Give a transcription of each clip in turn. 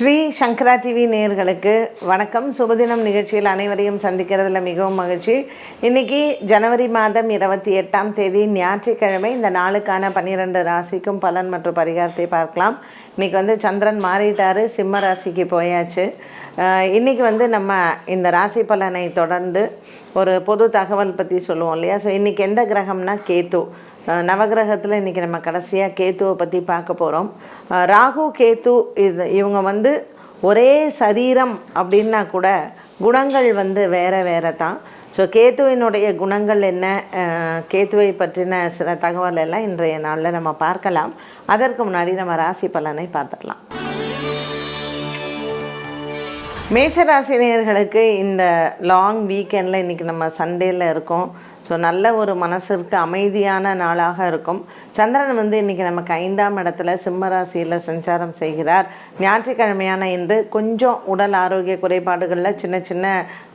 ஸ்ரீ சங்கரா TV நேர்களுக்கு வணக்கம். சுபதினம் நிகழ்ச்சியில் அனைவரையும் சந்திக்கிறதுல மிகவும் மகிழ்ச்சி. இன்னைக்கு ஜனவரி மாதம் இருபத்தி எட்டாம் தேதி ஞாயிற்றுக்கிழமை. இந்த நாளுக்கான பன்னிரெண்டு ராசிக்கும் பலன் மற்றும் பரிகாரத்தை பார்க்கலாம். இன்றைக்கி வந்து சந்திரன் மாறிட்டாரு சிம்ம ராசிக்கு போயாச்சு. இன்றைக்கி வந்து நம்ம இந்த ராசி பலனை தொடர்ந்து ஒரு பொது தகவல் பற்றி சொல்லுவோம் இல்லையா? ஸோ இன்றைக்கி எந்த கிரகம்னா கேத்து நவகிரகத்தில் இன்றைக்கி நம்ம கடைசியாக கேத்துவை பற்றி பார்க்க போகிறோம் ராகு கேத்து இது இவங்க வந்து ஒரே சரீரம் அப்படின்னா கூட குணங்கள் வந்து வேறு வேறு தான் ஸோ கேத்துவினுடைய குணங்கள் என்ன? கேத்துவை பற்றின சில தகவல் எல்லாம் இன்றைய நாளில் நம்ம பார்க்கலாம். அதற்கு முன்னாடி நம்ம ராசி பலனை பார்த்துடலாம் மேஷராசினியர்களுக்கு இந்த லாங் வீக்கெண்டில் இன்றைக்கி நம்ம சண்டேயில் இருக்கோம். ஸோ நல்ல ஒரு மனசிற்கு அமைதியான நாளாக இருக்கும். சந்திரன் வந்து இன்றைக்கி நமக்கு ஐந்தாம் இடத்துல சிம்மராசியில் சஞ்சாரம் செய்கிறார். ஞாயிற்றுக்கிழமையான இன்று கொஞ்சம் உடல் ஆரோக்கிய குறைபாடுகளில் சின்ன சின்ன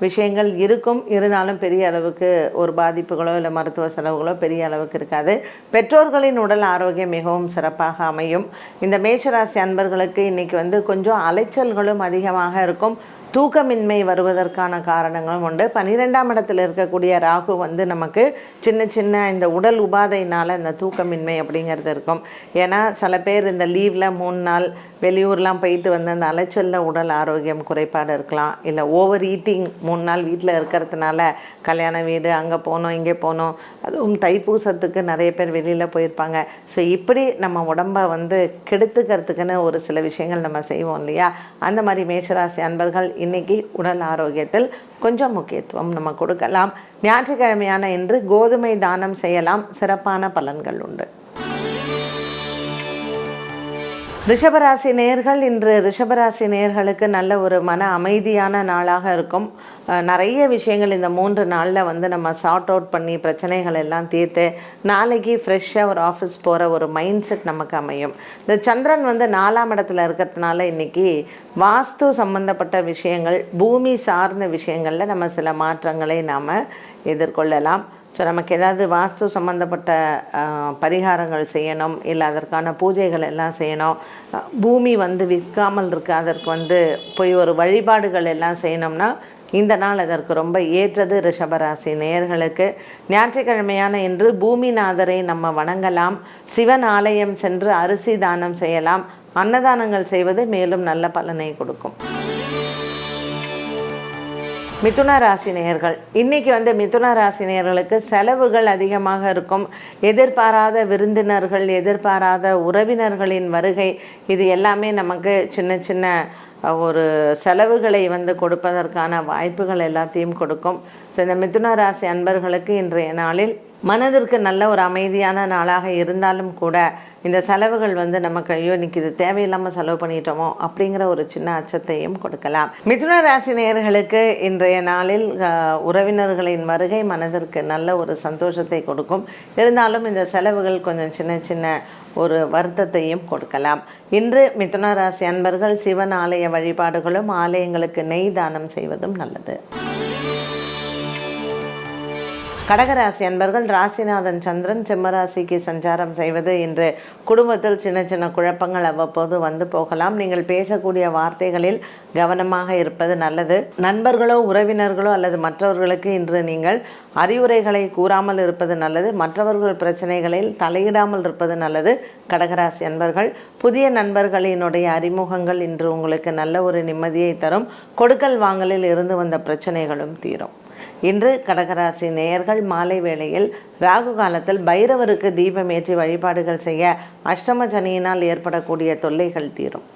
விஷயங்கள் இருக்கும். இருந்தாலும் பெரிய அளவுக்கு ஒரு பாதிப்புகளோ இல்லை மருத்துவ செலவுகளோ பெரிய அளவுக்கு இருக்காது. பெற்றோர்களின் உடல் ஆரோக்கியம் மிகவும் சிறப்பாக அமையும். இந்த மேஷராசி அன்பர்களுக்கு இன்றைக்கி வந்து கொஞ்சம் அலைச்சல்களும் அதிகமாக இருக்கும். தூக்கமின்மை வருவதற்கான காரணங்களும் உண்டு. பன்னிரெண்டாம் இடத்துல இருக்கக்கூடிய ராகு வந்து நமக்கு சின்ன சின்ன இந்த உடல் உபாதையினால் இந்த தூக்கமின்மை அப்படிங்கிறது இருக்கும். ஏன்னா சில பேர் இந்த லீவில் மூணு நாள் வெளியூர்லாம் போயிட்டு வந்து அந்த அலைச்சலில் உடல் ஆரோக்கியம் குறைபாடு இருக்கலாம். இல்லை ஓவர் ஈட்டிங் மூணு நாள் வீட்டில் இருக்கிறதுனால கல்யாண வீடு அங்கே போனோம் இங்கே போனோம். அதுவும் தைப்பூசத்துக்கு நிறைய பேர் வெளியில் போயிருப்பாங்க. ஸோ இப்படி நம்ம உடம்பை வந்து கெடுத்துக்கிறதுக்குன்னு ஒரு சில விஷயங்கள் நம்ம செய்வோம் இல்லையா? அந்த மாதிரி மேஷராசி அன்பர்கள் இன்னைக்கு உடல் ஆரோக்கியத்தில் கொஞ்சம் முக்கியத்துவம் நம்ம கொடுக்கலாம். ஞாயிற்றுக்கிழமையான இன்று கோதுமை தானம் செய்யலாம். சிறப்பான பலன்கள் உண்டு. ரிஷபராசி நேர்கள் இன்று ரிஷபராசி நேர்களுக்கு நல்ல ஒரு மன அமைதியான நாளாக இருக்கும். நிறைய விஷயங்கள் இந்த மூன்று நாளில் வந்து நம்ம சார்ட் அவுட் பண்ணி பிரச்சனைகள் எல்லாம் தீர்த்து நாளைக்கு ஃப்ரெஷ்ஷாக ஒரு ஆஃபீஸ் போகிற ஒரு மைண்ட் செட் நமக்கு அமையும். இந்த சந்திரன் வந்து நாலாம் இடத்துல இருக்கிறதுனால இன்னைக்கு வாஸ்து சம்பந்தப்பட்ட விஷயங்கள் பூமி சார்ந்த விஷயங்களில் நம்ம சில மாற்றங்களை நாம் எதிர்கொள்ளலாம். ஸோ நமக்கு ஏதாவது வாஸ்து சம்மந்தப்பட்ட பரிகாரங்கள் செய்யணும் இல்லை அதற்கான பூஜைகள் எல்லாம் செய்யணும். பூமி வந்து விற்காமல் இருக்கு அதற்கு வந்து போய் ஒரு வழிபாடுகள் எல்லாம் செய்யணும்னா இந்த நாள் அதற்கு ரொம்ப ஏற்றது ரிஷபராசி நேயர்களுக்கு. ஞாயிற்றுக்கிழமையான இன்று பூமிநாதரை நம்ம வணங்கலாம். சிவன் ஆலயம் சென்று அரிசி தானம் செய்யலாம். அன்னதானங்கள் செய்வது மேலும் நல்ல பலனை கொடுக்கும். மிதுன ராசி நேயர்கள். இன்னைக்கு வந்து மிதுன ராசி நேயர்களுக்கு செலவுகள் அதிகமாக இருக்கும். எதிர்பாராத விருந்தினர்கள் எதிர்பாராத உறவினர்களின் வருகை இது எல்லாமே நமக்கு சின்ன சின்ன ஒரு செலவுகளை வந்து கொடுப்பதற்கான வாய்ப்புகள் எல்லாத்தையும் கொடுக்கும். ஸோ இந்த மிதுன ராசி அன்பர்களுக்கு இன்றைய நாளில் மனதிற்கு நல்ல ஒரு அமைதியான நாளாக இருந்தாலும் கூட இந்த செலவுகள் வந்து நமக்கு ஐயோ இன்னைக்கு இது தேவையில்லாமல் செலவு பண்ணிட்டோமோ அப்படிங்கிற ஒரு சின்ன அச்சத்தையும் கொடுக்கலாம். மிதுன ராசி நேயர்களுக்கு இன்றைய நாளில் உறவினர்களின் வருகை மனதிற்கு நல்ல ஒரு சந்தோஷத்தை கொடுக்கும். இருந்தாலும் இந்த செலவுகள் கொஞ்சம் சின்ன சின்ன ஒரு வருத்தத்தையும் கொடுக்கலாம். இன்று மிதுன ராசி அன்பர்கள் சிவன் ஆலய வழிபாடுகளும் ஆலயங்களுக்கு நெய் தானம் செய்வதும் நல்லது. கடகராசி அன்பர்கள் ராசிநாதன் சந்திரன் சிம்மராசிக்கு சஞ்சாரம் செய்வது இன்று குடும்பத்தில் சின்ன சின்ன குழப்பங்கள் அவ்வப்போது வந்து போகலாம். நீங்கள் பேசக்கூடிய வார்த்தைகளில் கவனமாக இருப்பது நல்லது. நண்பர்களோ உறவினர்களோ அல்லது மற்றவர்களுக்கு இன்று நீங்கள் அறிவுரைகளை கூறாமல் இருப்பது நல்லது. மற்றவர்கள் பிரச்சனைகளில் தலையிடாமல் இருப்பது நல்லது. கடகராசி அன்பர்கள் புதிய நண்பர்களினுடைய அறிமுகங்கள் இன்று உங்களுக்கு நல்ல ஒரு நிம்மதியை தரும். கொடுக்கல் வாங்கலில் இருந்து வந்த பிரச்சனைகளும் தீரும். இன்று கடகராசி நேயர்கள் மாலை வேளையில் ராகு காலத்தில் பைரவருக்கு தீபம் ஏற்றி வழிபாடுகள் செய்ய அஷ்டம சனியினால் ஏற்படக்கூடிய தொல்லைகள் தீரும்.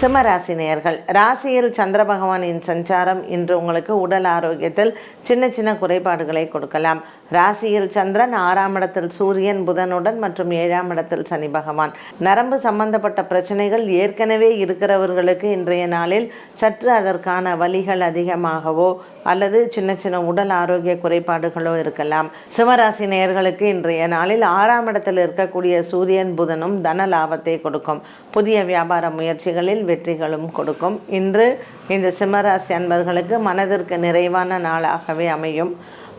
சிம்மராசி நேயர்கள் ராசியில் சந்திர பகவானின் சஞ்சாரம் இன்று உங்களுக்கு உடல் ஆரோக்கியத்தில் சின்ன சின்ன குறைபாடுகளை கொடுக்கலாம். ராசியில் சந்திரன் ஆறாம் இடத்தில் சூரியன் புதனுடன் மற்றும் ஏழாம் இடத்தில் சனி பகவான். நரம்பு சம்பந்தப்பட்ட பிரச்சனைகள் ஏற்கனவே இருக்கிறவர்களுக்கு இன்றைய நாளில் சற்று அதற்கான வலிகள் அதிகமாகவோ அல்லது சின்ன சின்ன உடல் ஆரோக்கிய குறைபாடுகளோ இருக்கலாம். சிவராசி நேயர்களுக்கு இன்றைய நாளில் ஆறாம் இடத்தில் இருக்கக்கூடிய சூரியன் புதனும் தன லாபத்தை கொடுக்கும். புதிய வியாபார முயற்சிகளில் வெற்றிகளும் கொடுக்கும். இன்று இந்த சிம்மராசி அன்பர்களுக்கு மனதிற்கு நிறைவான நாளாகவே அமையும்.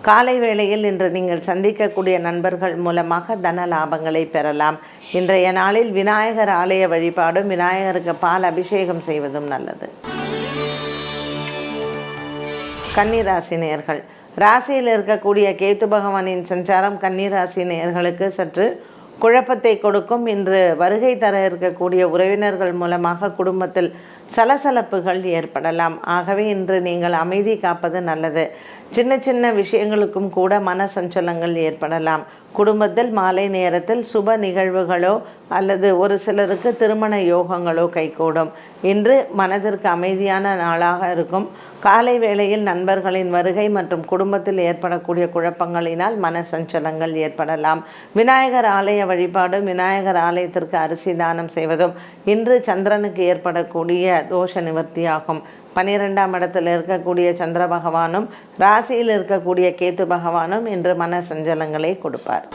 காலை வேளையில் இன்று நீங்கள் சந்திக்கக்கூடிய நண்பர்கள் மூலமாக தன லாபங்களை பெறலாம். இன்றைய நாளில் விநாயகர் ஆலய வழிபாடும் விநாயகருக்கு பால் அபிஷேகம் செய்வதும் நல்லது. கன்னிராசி நேர்கள் ராசியில் இருக்கக்கூடிய கேத்து பகவானின் சஞ்சாரம் கன்னிராசி நேர்களுக்கு சற்று குழப்பத்தை கொடுக்கும். இன்று வருகை தர இருக்கக்கூடிய உறவினர்கள் மூலமாக குடும்பத்தில் சலசலப்புகள் ஏற்படலாம். ஆகவே இன்று நீங்கள் அமைதி காப்பது நல்லது. சின்ன சின்ன விஷயங்களுக்கும் கூட மன சஞ்சலங்கள் ஏற்படலாம். குடும்பத்தில் மாலை நேரத்தில் சுப நிகழ்வுகளோ அல்லது ஒரு சிலருக்கு திருமண யோகங்களோ கைகூடும். இன்று மனதிற்கு அமைதியான நாளாக இருக்கும். காலை வேளையில் நண்பர்களின் வருகை மற்றும் குடும்பத்தில் ஏற்படக்கூடிய குழப்பங்களினால் மன சஞ்சலங்கள் ஏற்படலாம். விநாயகர் ஆலய வழிபாடும் விநாயகர் ஆலயத்திற்கு அரிசி தானம் செய்வதும் இன்று சந்திரனுக்கு ஏற்படக்கூடிய தோஷ நிவர்த்தியாகும். பனிரெண்டாம் இடத்தில் இருக்கக்கூடிய சந்திர பகவானும் ராசியில் இருக்கக்கூடிய கேத்து பகவானும் இன்று மன சஞ்சலங்களை கொடுப்பார்.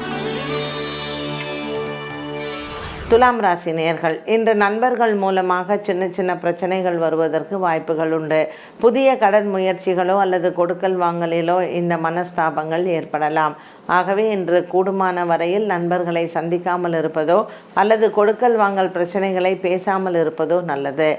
துலாம் ராசி நேர்கள் இன்று நண்பர்கள் மூலமாக சின்ன சின்ன பிரச்சனைகள் வருவதற்கு வாய்ப்புகள் உண்டு. புதிய கடன் முயற்சிகளோ அல்லது கொடுக்கல் வாங்கலிலோ இந்த மனஸ்தாபங்கள் ஏற்படலாம். ஆகவே இன்று கூடுமான வரையில் நண்பர்களை சந்திக்காமல் இருப்பதோ அல்லது கொடுக்கல் வாங்கல் பிரச்சனைகளை பேசாமல் இருப்பதோ நல்லது.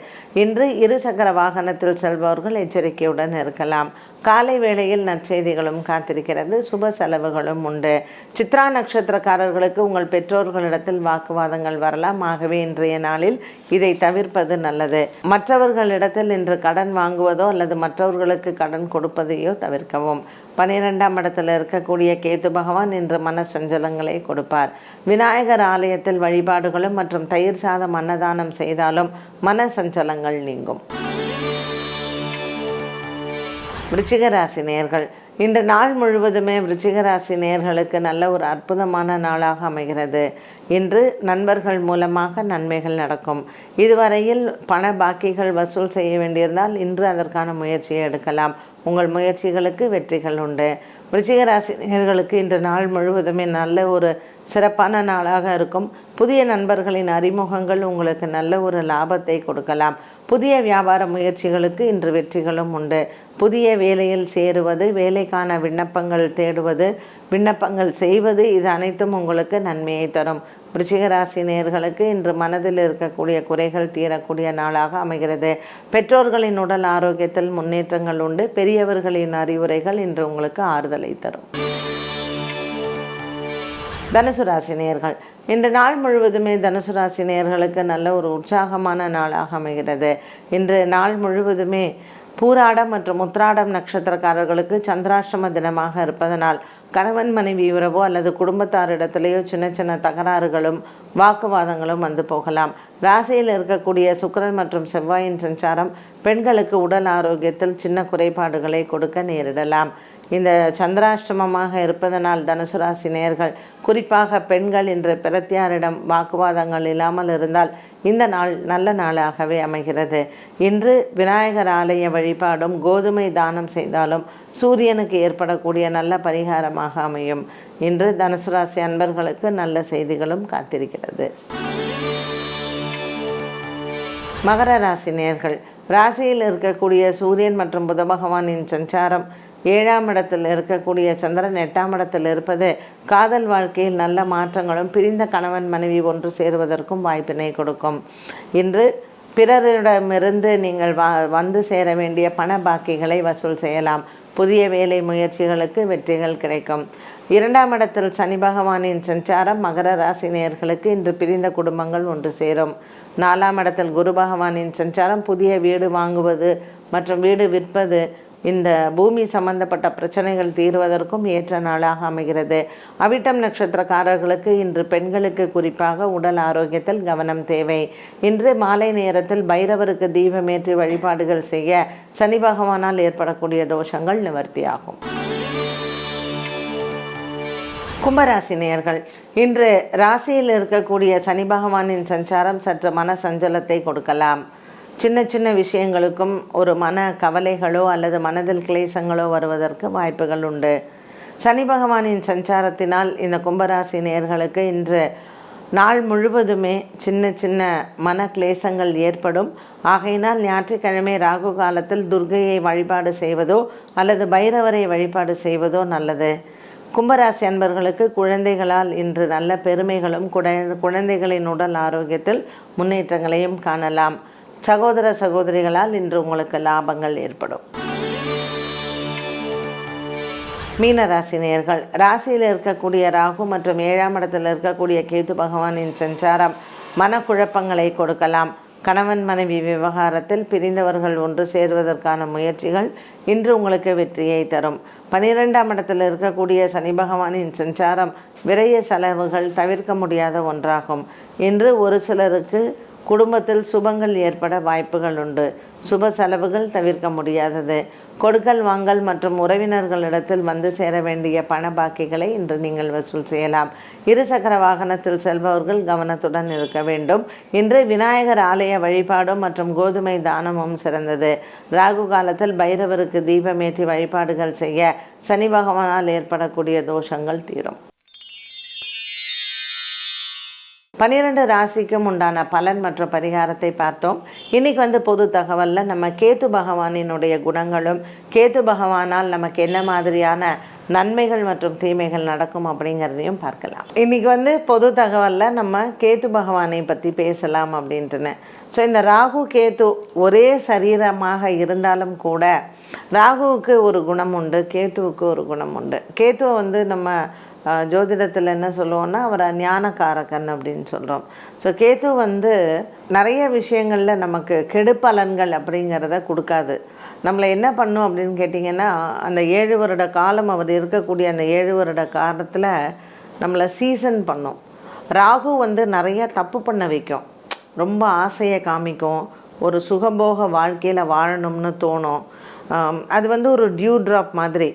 இன்று இருசக்கர வாகனத்தில் செல்பவர்கள் எச்சரிக்கையுடன் இருக்கலாம். காலை வேளையில் நற்செய்திகளும் காத்திருக்கிறது. சுப செலவுகளும் உண்டு. சித்ரா நட்சத்திரக்காரர்களுக்கு உங்கள் பெற்றோர்களிடத்தில் வாக்குவாதங்கள் வரலாம். ஆகவே இன்றைய நாளில் இதை தவிர்ப்பது நல்லது. மற்றவர்களிடத்தில் இன்று கடன் வாங்குவதோ அல்லது மற்றவர்களுக்கு கடன் கொடுப்பதையோ தவிர்க்கவும். பனிரெண்டாம் இடத்தில் இருக்கக்கூடிய கேத்து பகவான் இன்று மன சஞ்சலங்களை கொடுப்பார். விநாயகர் ஆலயத்தில் வழிபாடுகளும் மற்றும் தயிர் சாதம் அன்னதானம் செய்தாலும் மன சஞ்சலங்கள் நீங்கும். விருச்சிக ராசி நேர்கள் இன்று நாள் முழுவதுமே விருச்சிக ராசி நேர்களுக்கு நல்ல ஒரு அற்புதமான நாளாக அமைகிறது. இன்று நண்பர்கள் மூலமாக நன்மைகள் நடக்கும். இதுவரையில் பண பாக்கிகள் வசூல் செய்ய வேண்டியிருந்தால் இன்று அதற்கான முயற்சியை எடுக்கலாம். உங்கள் முயற்சிகளுக்கு வெற்றிகள் உண்டு. விருச்சிக இன்று நாள் முழுவதுமே நல்ல ஒரு சிறப்பான நாளாக இருக்கும். புதிய நண்பர்களின் அறிமுகங்கள் உங்களுக்கு நல்ல ஒரு லாபத்தை கொடுக்கலாம். புதிய வியாபார முயற்சிகளுக்கு இன்று வெற்றிகளும் உண்டு. புதிய வேலையில் சேருவது வேலைக்கான விண்ணப்பங்கள் தேடுவது விண்ணப்பங்கள் செய்வது இது அனைத்தும் உங்களுக்கு நன்மையை தரும். விருச்சிகராசி நேர்களுக்கு இன்று மனதில் இருக்கக்கூடிய குறைகள் தீரக்கூடிய நாளாக அமைகிறது. பெற்றோர்களின் உடல் ஆரோக்கியத்தில் முன்னேற்றங்கள் உண்டு. பெரியவர்களின் அறிவுரைகள் இன்று உங்களுக்கு ஆறுதலை தரும். தனுசு ராசி நேர்கள் இன்று நாள் முழுவதுமே தனுசு ராசி நேர்களுக்கு நல்ல ஒரு உற்சாகமான நாளாக அமைகிறது. இன்று நாள் முழுவதுமே பூராடம் மற்றும் உத்ராடம் நட்சத்திரக்காரர்களுக்கு சந்திராஷ்டம தினமாக இருப்பதனால் கணவன் மனைவி உறவோ அல்லது குடும்பத்தாரிடத்திலேயோ சின்ன சின்ன தகராறுகளும் வாக்குவாதங்களும் வந்து போகலாம். ராசியில் இருக்கக்கூடிய சுக்கிரன் மற்றும் செவ்வாயின் சஞ்சாரம் பெண்களுக்கு உடல் ஆரோக்கியத்தில் சின்ன குறைபாடுகளை கொடுக்க நேரிடலாம். இந்த சந்திராஷ்டமமாக இருப்பதனால் தனுசு ராசி நேர்கள் குறிப்பாக பெண்கள் இன்று பிரத்தியாரிடம் வாக்குவாதங்கள் இல்லாமல் இருந்தால் இந்த நாள் நல்ல நாளாகவே அமைகிறது. இன்று விநாயகர் ஆலய வழிபாடும் கோதுமை தானம் செய்தாலும் சூரியனுக்கு ஏற்படக்கூடிய நல்ல பரிகாரமாக அமையும். இன்று தனுசு ராசி அன்பர்களுக்கு நல்ல செய்திகளும் காத்திருக்கிறது. மகர ராசி நேர்கள் ராசியில் இருக்கக்கூடிய சூரியன் மற்றும் புத பகவானின் சஞ்சாரம் ஏழாம் இடத்தில் இருக்கக்கூடிய சந்திரன் எட்டாம் இடத்தில் இருப்பது காதல் வாழ்க்கையில் நல்ல மாற்றங்களும் பிரிந்த கணவன் மனைவி ஒன்று சேருவதற்கும் வாய்ப்பினை கொடுக்கும். இன்று பிறரிடமிருந்து நீங்கள் வா வந்து சேர வேண்டிய பண பாக்கிகளை வசூல் செய்யலாம். புதிய வேலை முயற்சிகளுக்கு வெற்றிகள் கிடைக்கும். இரண்டாம் இடத்தில் சனி பகவானின் சஞ்சாரம் மகர ராசி நேயர்களுக்கு இன்று பிரிந்த குடும்பங்கள் ஒன்று சேரும். நாலாம் இடத்தில் குரு பகவானின் சஞ்சாரம் புதிய வீடு வாங்குவது மற்றும் வீடு விற்பது இந்த பூமி சம்பந்தப்பட்ட பிரச்சனைகள் தீர்வதற்கும் ஏற்ற நாளாக அமைகிறது. அவிட்டம் நட்சத்திரக்காரர்களுக்கு இன்று பெண்களுக்கு குறிப்பாக உடல் ஆரோக்கியத்தில் கவனம் தேவை. இன்று மாலை நேரத்தில் பைரவருக்கு தீபமேற்றி வழிபாடுகள் செய்ய சனி பகவானால் ஏற்படக்கூடிய தோஷங்கள் நிவர்த்தியாகும். கும்பராசினியர்கள் இன்று ராசியில் இருக்கக்கூடிய சனி பகவானின் சஞ்சாரம் சற்று மன சஞ்சலத்தை கொடுக்கலாம். சின்ன சின்ன விஷயங்களுக்கும் ஒரு மன கவலைகளோ அல்லது மனதில் கிளேசங்களோ வருவதற்கு வாய்ப்புகள் உண்டு. சனி பகவானின் சஞ்சாரத்தினால் இந்த கும்பராசி நேயர்களுக்கு இன்று நாள் முழுவதுமே சின்ன சின்ன மன கிளேசங்கள் ஏற்படும். ஆகையினால் ஞாயிற்றுக்கிழமை ராகு காலத்தில் துர்கையை வழிபாடு செய்வதோ அல்லது பைரவரை வழிபாடு செய்வதோ நல்லது. கும்பராசி அன்பர்களுக்கு குழந்தைகளால் இன்று நல்ல பெருமைகளும் குழந்தைகளின் உடல் ஆரோக்கியத்தில் முன்னேற்றங்களையும் காணலாம். சகோதர சகோதரிகளால் இன்று உங்களுக்கு லாபங்கள் ஏற்படும். மீன ராசி ராசியில் இருக்கக்கூடிய ராகு மற்றும் ஏழாம் இடத்தில் இருக்கக்கூடிய கேது பகவானின் சஞ்சாரம் மனக்குழப்பங்களை கொடுக்கலாம். கணவன் மனைவி விவகாரத்தில் பிரிந்தவர்கள் ஒன்று சேருவதற்கான முயற்சிகள் இன்று உங்களுக்கு வெற்றியை தரும். பனிரெண்டாம் இடத்தில் இருக்கக்கூடிய சனி பகவானின் சஞ்சாரம் விரைய செலவுகள் தவிர்க்க முடியாத ஒன்றாகும். இன்று ஒரு சிலருக்கு குடும்பத்தில் சுபங்கள் ஏற்பட வாய்ப்புகள் உண்டு. சுப செலவுகள் தவிர்க்க முடியாதது. கொடுக்கல் வாங்கல் மற்றும் உறவினர்களிடத்தில் வந்து சேர வேண்டிய பண பாக்கிகளை இன்று நீங்கள் வசூல் செய்யலாம். இருசக்கர வாகனத்தில் செல்பவர்கள் கவனத்துடன் இருக்க வேண்டும். இன்று விநாயகர் ஆலய வழிபாடும் மற்றும் கோதுமை தானமும் சிறந்தது. ராகு காலத்தில் பைரவருக்கு தீபமேற்றி வழிபாடுகள் செய்ய சனி பகவானால் ஏற்படக்கூடிய தோஷங்கள் தீரும். பன்னிரெண்டு ராசிக்கும் உண்டான பலன் மற்றும் பரிகாரத்தை பார்த்தோம். இன்னைக்கு வந்து பொது தகவலில் நம்ம கேத்து பகவானினுடைய குணங்களும் கேத்து பகவானால் நமக்கு என்ன மாதிரியான நன்மைகள் மற்றும் தீமைகள் நடக்கும் அப்படிங்கிறதையும் பார்க்கலாம். இன்னைக்கு வந்து பொது தகவலில் நம்ம கேத்து பகவானை பற்றி பேசலாம் அப்படின்ட்டுன்னு. ஸோ இந்த ராகு கேத்து ஒரே சரீரமாக இருந்தாலும் கூட ராகுவுக்கு ஒரு குணம் உண்டு கேத்துவுக்கு ஒரு குணம் உண்டு. கேத்துவை வந்து நம்ம ஜோதிடத்தில் என்ன சொல்லுவோம்னா அவரை ஞானக்காரகன் அப்படின்னு சொல்கிறோம் ஸோ கேது வந்து நிறைய விஷயங்களில் நமக்கு கெடுப்பலன்கள் அப்படிங்கிறத கொடுக்காது. நம்மளை என்ன பண்ணும் அப்படின்னு கேட்டிங்கன்னா அந்த ஏழு வருட காலம் அவர் இருக்கக்கூடிய அந்த ஏழு வருட காலத்தில் நம்மளை சீசன் பண்ணும். ராகு வந்து நிறைய தப்பு பண்ண வைக்கும். ரொம்ப ஆசையை காமிக்கும். ஒரு சுகபோக வாழ்க்கையில் வாழணும்னு தோணும். அது வந்து ஒரு டியூ ட்ராப் மாதிரி.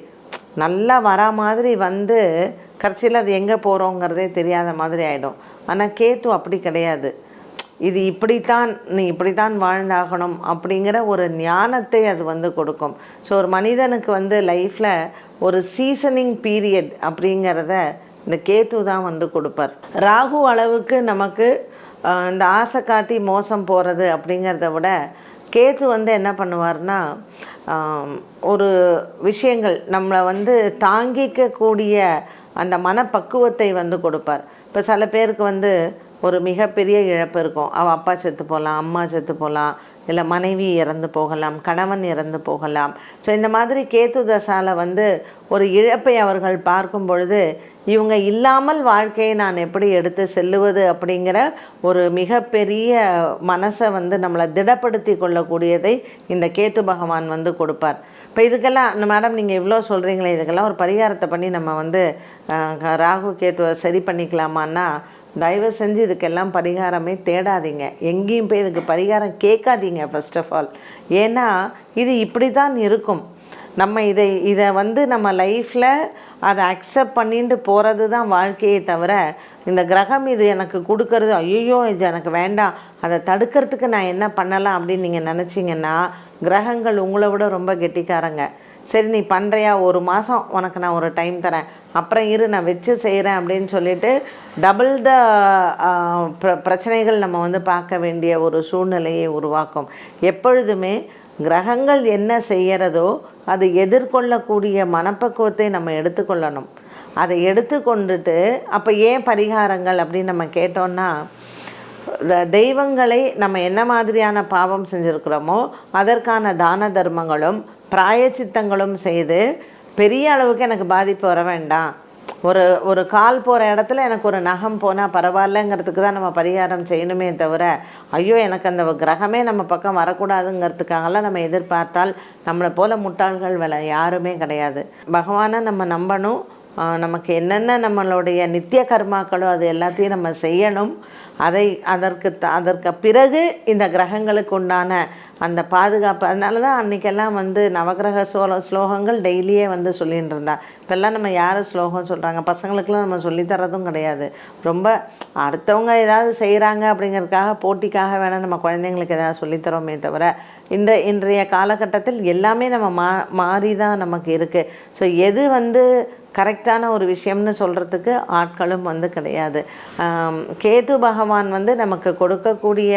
நல்லா வரா மாதிரி வந்து கடைசியில் அது எங்கே போகிறோங்கிறதே தெரியாத மாதிரி ஆகிடும் ஆனால் கேத்து அப்படி கிடையாது. இது இப்படித்தான் நீ இப்படித்தான் வாழ்ந்தாகணும் அப்படிங்கிற ஒரு ஞானத்தை அது வந்து கொடுக்கும். ஸோ ஒரு மனிதனுக்கு வந்து லைஃப்பில் ஒரு சீசனிங் பீரியட் அப்படிங்கிறத இந்த கேத்து தான் வந்து கொடுப்பார். ராகு அளவுக்கு நமக்கு இந்த ஆசை காட்டி மோசம் போகிறது அப்படிங்கிறத விட கேத்து வந்து என்ன பண்ணுவார்னா ஒரு விஷயங்கள் நம்மளை வந்து தாங்கிக்கக்கூடிய அந்த மனப்பக்குவத்தை வந்து கொடுப்பார். இப்போ சில பேருக்கு வந்து ஒரு மிகப்பெரிய இழப்பு இருக்கும். அவள் அப்பா செத்து போகலாம் அம்மா செத்து போகலாம் இல்லை மனைவி இறந்து போகலாம் கணவன் இறந்து போகலாம். ஸோ இந்த மாதிரி கேத்து தசால வந்து ஒரு இழப்பை அவர்கள் பார்க்கும் பொழுது இவங்க இல்லாமல் வாழ்க்கையை நான் எப்படி எடுத்து செல்லுவது அப்படிங்கிற ஒரு மிகப்பெரிய மனசை வந்து நம்மளை திடப்படுத்தி கொள்ளக்கூடியதை இந்த கேத்து பகவான் வந்து கொடுப்பார். இப்போ இதுக்கெல்லாம் மேடம் நீங்கள் இவ்வளோ சொல்கிறீங்களே இதுக்கெல்லாம் ஒரு பரிகாரத்தை பண்ணி நம்ம வந்து ராகு கேத்துவை சரி பண்ணிக்கலாமான்னா தயவு செஞ்சு இதுக்கெல்லாம் பரிகாரமே தேடாதீங்க. எங்கேயும் போய் இதுக்கு பரிகாரம் கேட்காதீங்க ஃபஸ்ட் ஆஃப் ஆல் ஏன்னா இது இப்படி தான் இருக்கும். நம்ம இதை இதை வந்து நம்ம லைஃப்பில் அதை அக்செப்ட் பண்ணிட்டு போகிறது தான் வாழ்க்கையே தவிர இந்த கிரகம் இது எனக்கு கொடுக்கறது ஐயோ இது எனக்கு வேண்டாம். அதை தடுக்கிறதுக்கு நான் என்ன பண்ணலாம் அப்படின்னு நீங்கள் நினச்சிங்கன்னா கிரகங்கள் உங்களை விட ரொம்ப கெட்டிக்காரங்க. சரி நீ பண்ணுறியா ஒரு மாதம் உனக்கு நான் ஒரு டைம் தரேன். அப்புறம் இரு நான் வச்சு செய்கிறேன் அப்படின்னு சொல்லிட்டு டபுள் த பிரச்சனைகள் நம்ம வந்து பார்க்க வேண்டிய ஒரு சூழ்நிலையை உருவாக்கும். எப்பொழுதுமே கிரகங்கள் என்ன செய்கிறதோ அது எதிர்கொள்ளக்கூடிய மனப்பக்குவத்தை நம்ம எடுத்துக்கொள்ளணும். அதை எடுத்துக்கொண்டுட்டு அப்போ ஏன் பரிகாரங்கள் அப்படின்னு நம்ம கேட்டோன்னா தெய்வங்களை நம்ம என்ன மாதிரியான பாவம் செஞ்சுருக்கிறோமோ அதற்கான தான தர்மங்களும் பிராயச்சித்தங்களும் செய்து பெரிய அளவுக்கு எனக்கு பாதிப்பு வர வேண்டாம். ஒரு ஒரு கால் போகிற இடத்துல எனக்கு ஒரு நகம் போனால் பரவாயில்லங்கிறதுக்கு தான் நம்ம பரிகாரம் செய்யணுமே தவிர ஐயோ எனக்கு அந்த கிரகமே நம்ம பக்கம் வரக்கூடாதுங்கிறதுக்காகலாம் நம்ம எதிர்பார்த்தால் நம்மளை போல் முட்டாள்கள் வேலை யாருமே கிடையாது. பகவானை நம்ம நம்பணும். நமக்கு என்னென்ன நம்மளுடைய நித்திய கர்மாக்களோ அது எல்லாத்தையும் நம்ம செய்யணும். அதை அதற்கு அதற்கு பிறகு இந்த கிரகங்களுக்கு உண்டான அந்த பாதுகாப்பு. அதனால தான் அன்றைக்கெல்லாம் வந்து நவகிரக சோல ஸ்லோகங்கள் டெய்லியே வந்து சொல்லிகிட்டு இருந்தா இப்போல்லாம் நம்ம யார் ஸ்லோகம் சொல்கிறாங்க பசங்களுக்கெல்லாம் நம்ம சொல்லித்தரதும் கிடையாது. ரொம்ப அடுத்தவங்க ஏதாவது செய்கிறாங்க அப்படிங்கிறதுக்காக போட்டிக்காக வேணால் நம்ம குழந்தைங்களுக்கு ஏதாவது சொல்லித்தரோமே தவிர இந்த இன்றைய காலகட்டத்தில் எல்லாமே நம்ம மா மாறி தான் நமக்கு இருக்குது ஸோ எது வந்து கரெக்டான ஒரு விஷயம்னு சொல்கிறதுக்கு ஆட்களும் வந்து கிடையாது. கேது பகவான் வந்து நமக்கு கொடுக்கக்கூடிய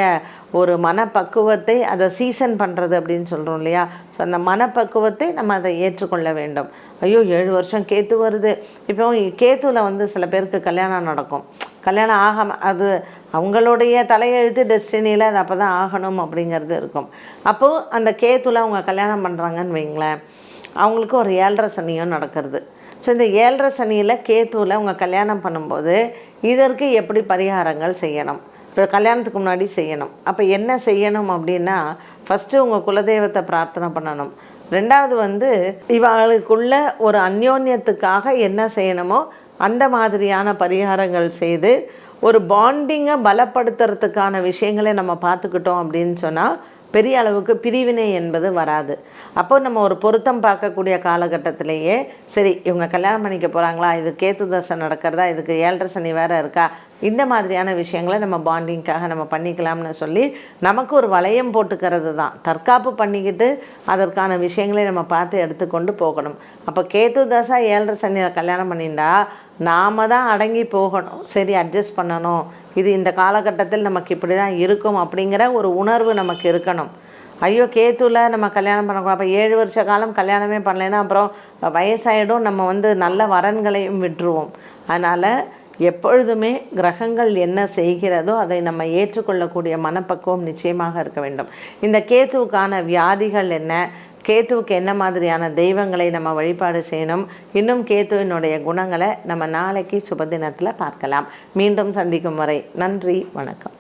ஒரு மனப்பக்குவத்தை அதை சீசன் பண்ணுறது அப்படின்னு சொல்கிறோம் இல்லையா? ஸோ அந்த மனப்பக்குவத்தை நம்ம அதை ஏற்றுக்கொள்ள வேண்டும். ஐயோ ஏழு வருஷம் கேத்து வருது. இப்போ கேத்துவில் வந்து சில பேருக்கு கல்யாணம் நடக்கும். கல்யாணம் ஆகாம அது அவங்களுடைய தலையெழுத்து டெஸ்டினியில் அது அப்போ தான் ஆகணும் அப்படிங்கிறது இருக்கும். அப்போது அந்த கேத்துல அவங்க கல்யாணம் பண்ணுறாங்கன்னு வைங்களேன் அவங்களுக்கு ஒரு ஏழரை சனியும் நடக்கிறது. ஸோ இந்த ஏழரை சனியில் கேத்துவில் அவங்க கல்யாணம் பண்ணும்போது இதற்கு எப்படி பரிகாரங்கள் செய்யணும்? இப்போ கல்யாணத்துக்கு முன்னாடி செய்யணும். அப்போ என்ன செய்யணும் அப்படின்னா ஃபஸ்ட்டு உங்கள் குலதெய்வத்தை பிரார்த்தனை பண்ணணும். ரெண்டாவது வந்து இவங்களுக்குள்ள ஒரு அந்யோன்யத்துக்காக என்ன செய்யணுமோ அந்த மாதிரியான பரிகாரங்கள் செய்து ஒரு பாண்டிங்கை பலப்படுத்துறதுக்கான விஷயங்களை நம்ம பார்த்துக்கிட்டோம் அப்படின்னு சொன்னால் பெரிய அளவுக்கு பிரிவினை என்பது வராது. அப்போ நம்ம ஒரு பொருத்தம் பார்க்கக்கூடிய காலகட்டத்திலேயே சரி இவங்க கல்யாணம் பண்ணிக்க போகிறாங்களா இது கேத்து தசை நடக்கிறதா? இதுக்கு ஏழரை சனி வேறு இருக்கா? இந்த மாதிரியான விஷயங்களை நம்ம பாண்டிங்க்காக நம்ம பண்ணிக்கலாம்னு சொல்லி நமக்கு ஒரு வளையம் போட்டுக்கிறது தான். தற்காப்பு பண்ணிக்கிட்டு அதற்கான விஷயங்களை நம்ம பார்த்து எடுத்துக்கொண்டு போகணும். அப்போ கேத்து தசா ஏழரை சனியில் கல்யாணம் பண்ணிட்டா நாம தான் அடங்கி போகணும். சரி அட்ஜஸ்ட் பண்ணணும். இது இந்த காலகட்டத்தில் நமக்கு இப்படி தான் இருக்கும் அப்படிங்கிற ஒரு உணர்வு நமக்கு இருக்கணும். ஐயோ கேத்துவில் நம்ம கல்யாணம் பண்ணக்கூடாது அப்போ ஏழு வருஷ காலம் கல்யாணமே பண்ணலைன்னா அப்புறம் வயசாயிடும். நம்ம வந்து நல்ல வரன்களையும் விட்டுருவோம். அதனால் எப்பொழுதுமே கிரகங்கள் என்ன செய்கிறதோ அதை நம்ம ஏற்றுக்கொள்ளக்கூடிய மனப்பக்குவம் நிச்சயமாக இருக்க வேண்டும். இந்த கேத்துவுக்கான வியாதிகள் என்ன? கேத்துவுக்கு என்ன மாதிரியான தெய்வங்களை நம்ம வழிபாடு செய்யணும்? இன்னும் கேத்துவினுடைய குணங்களை நம்ம நாளைக்கு சுபதினத்தில் பார்க்கலாம். மீண்டும் சந்திக்கும் வரை நன்றி வணக்கம்.